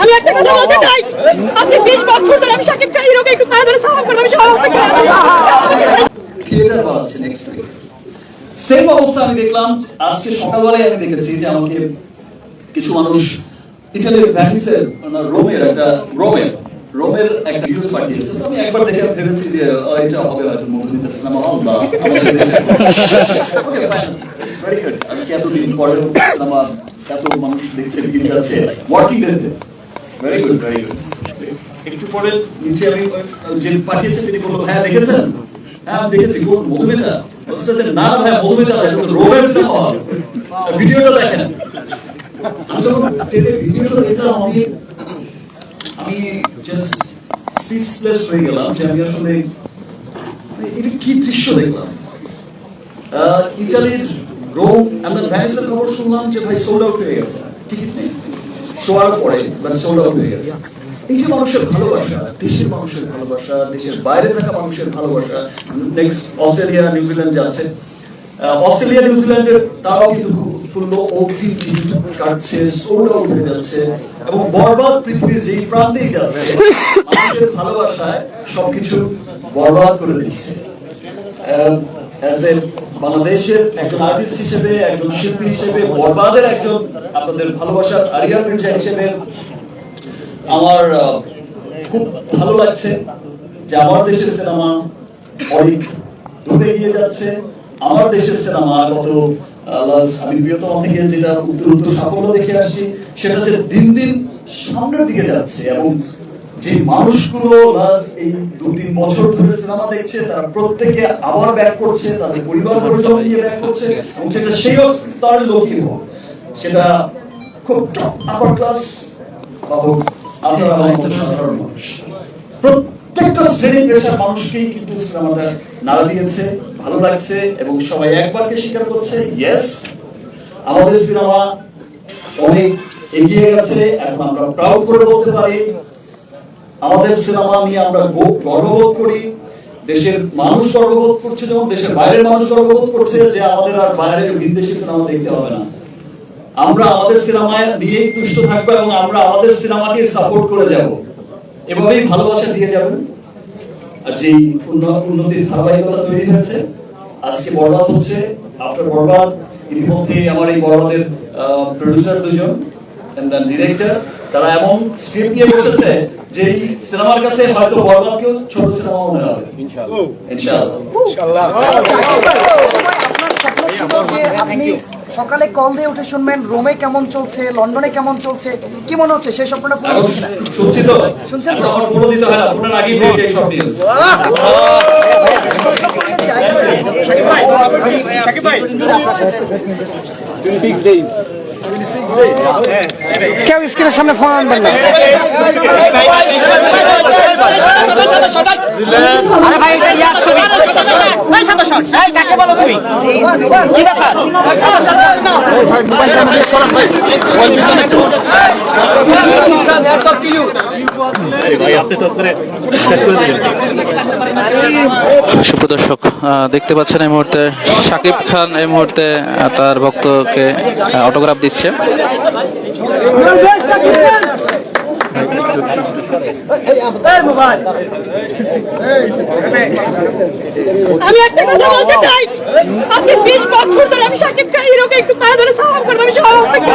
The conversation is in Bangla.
আমি একটা কথা বলতে চাই। আজকে বিশ বছর ধরে আমি সাকিব খান হিরোকে একটু ধরে সালাম করব, আমি সেম অবস্থা আমি দেখলাম, আজকে সকালবেলায় আমি দেখেছি যে আমাকে কিছু মানুষ ইটালির ভ্যানিসের রোমের একটা রোমের রোমের একটা ভিডিওস পাঠিয়েছে। আমি একবার দেখে ভেবেছি যে এটা হবে হয়তো মধুমিতা সিনেমা হল বা আজকে এতদিন পরে সিনেমা, এত মানুষ দেখছে, ভিড় আছে ওয়ার্কিং ডেতে ভেরি গুড ভেরি গুড একটু পরে নিচে আমি যে পাঠিয়েছে তিনি বলল হ্যাঁ দেখেছেন? হ্যাঁ আমি দেখেছি কোন মধুমিতা। না ভাই মধুমিতা না, এটা তো সিনেমা ভিডিওটা দেখেন। আমি যখন টেলে ভিডিওটা দেখলাম আমি আমি জাস্ট স্পিচলেস হয়ে গেলাম যে আমি আসলে মানে এটা কি দৃশ্য দেখলাম? আহ, ইতালির রোম এন্ড ভ্যানিসের খবর শুনলাম যে ভাই সোল্ড আউট হয়ে গেছে। টিকিট নেই। শোয়ার পরে মানে সোল্ড আউট হয়ে গেছে। এই যে মানুষের ভালোবাসা, দেশের মানুষের ভালোবাসা, দেশের বাইরে থাকা মানুষের ভালোবাসা নেক্সট অস্ট্রেলিয়া নিউজিল্যান্ড যাচ্ছে। অস্ট্রেলিয়া নিউজিল্যান্ডের তারাও কিন্তু ফুল্ল টিকিট কাটছে সোল্ড আউট হয়ে যাচ্ছে এবং বরবাদ পৃথিবীর যেই প্রান্তেই যাচ্ছে, মানুষের ভালোবাসায় সবকিছু বরবাদ করে দিচ্ছে। বাংলাদেশের একজন আর্টিস্ট হিসেবে, একজন শিল্পী হিসেবে বরবাদের একজন আপনাদের ভালোবাসার আরিয়া মির্জা হিসেবে আমার খুব ভালো লাগছে যে আমার দেশের সিনেমা অনেক দূরে এগিয়ে যাচ্ছে। আমার দেশের সিনেমা গত আমি প্রিয়তম থেকে যেটা উত্তর উত্তর সাফল্য দেখে আসছি সেটা হচ্ছে দিন দিন সামনের দিকে যাচ্ছে এবং যে মানুষগুলো last এই দু তিন বছর ধরে সিনেমা দেখছে, তারা প্রত্যেকে আবার ব্যাক করছে, তাদের পরিবার পরিজন নিয়ে ব্যাক করছে, এবং সেটা সেই স্তরের লোকই হোক, সেটা খুব টপ আপার ক্লাস বা হোক আপনারা মতো সাধারণ মানুষ। প্রত্যেকটা পেশার মানুষকেই কিন্তু সিনেমাটা নাড়া দিয়েছে, ভালো লাগছে, এবং সবাই একবারকে স্বীকার করছে ইয়েস আমাদের সিনেমা অনেক এগিয়ে গেছে, এখন আমরা প্রাউড করে বলতে পারি আমাদের সিনেমা নিয়ে আমরা গর্ববোধ করি। দেশের মানুষ গর্ববোধ করছে যেমন দেশের বাইরের মানুষ গর্ববোধ করছে যে আমাদের আর বাইরের বিদেশি সিনেমা দেখতে হবে না। আমরা আমাদের সিনেমায় দিয়েই তুষ্ট থাকব এবং আমরা আমাদের সিনেমাকে সাপোর্ট করে যাব। এভাবেই ভালোবাসা দিয়ে যাবেন। আর উন্ন- উন্নতির ধারাবাহিকতা তৈরি হয়েছে আজকে বরবাদ হচ্ছে। আফটার বরবাদ, ইতিমধ্যে আমার এই বরবাদের প্রডিউসার দুজন ডিরেক্টর তারা এমন স্ক্রিপ্ট নিয়ে বসেছে যে এই সিনেমার কাছে হয়তো বরবাদকেও ছোট সিনেমা মনে হবে। ইনশাআল্লাহ। আপনার আপনি সকালে কল দিয়ে উঠে শুনবেন রোমে কেমন চলছে লন্ডনে কেমন চলছে কি মনে হচ্ছে? সেই স্বপ্নটা পূরণ হচ্ছে কিনা? শুনছি তো। শুনছেন তো? আমার দিতে হয় না। ফোনের আগেই পেয়ে যাই সব নিউজ কেউ স্ক্রিনের সামনে ফোন আনবেন না। সুপ্রদর্শক দেখতে পাচ্ছেন এই মুহূর্তে শাকিব খান এই মুহূর্তে তার ভক্তকে অটোগ্রাফ দিচ্ছে। আমি একটা কথা বলতে চাই। আজকে বিশ বছর ধরে আমি সাকিব খান হিরোকে একটু পায়ে ধরে সালাম করব, আমি অপেক্ষা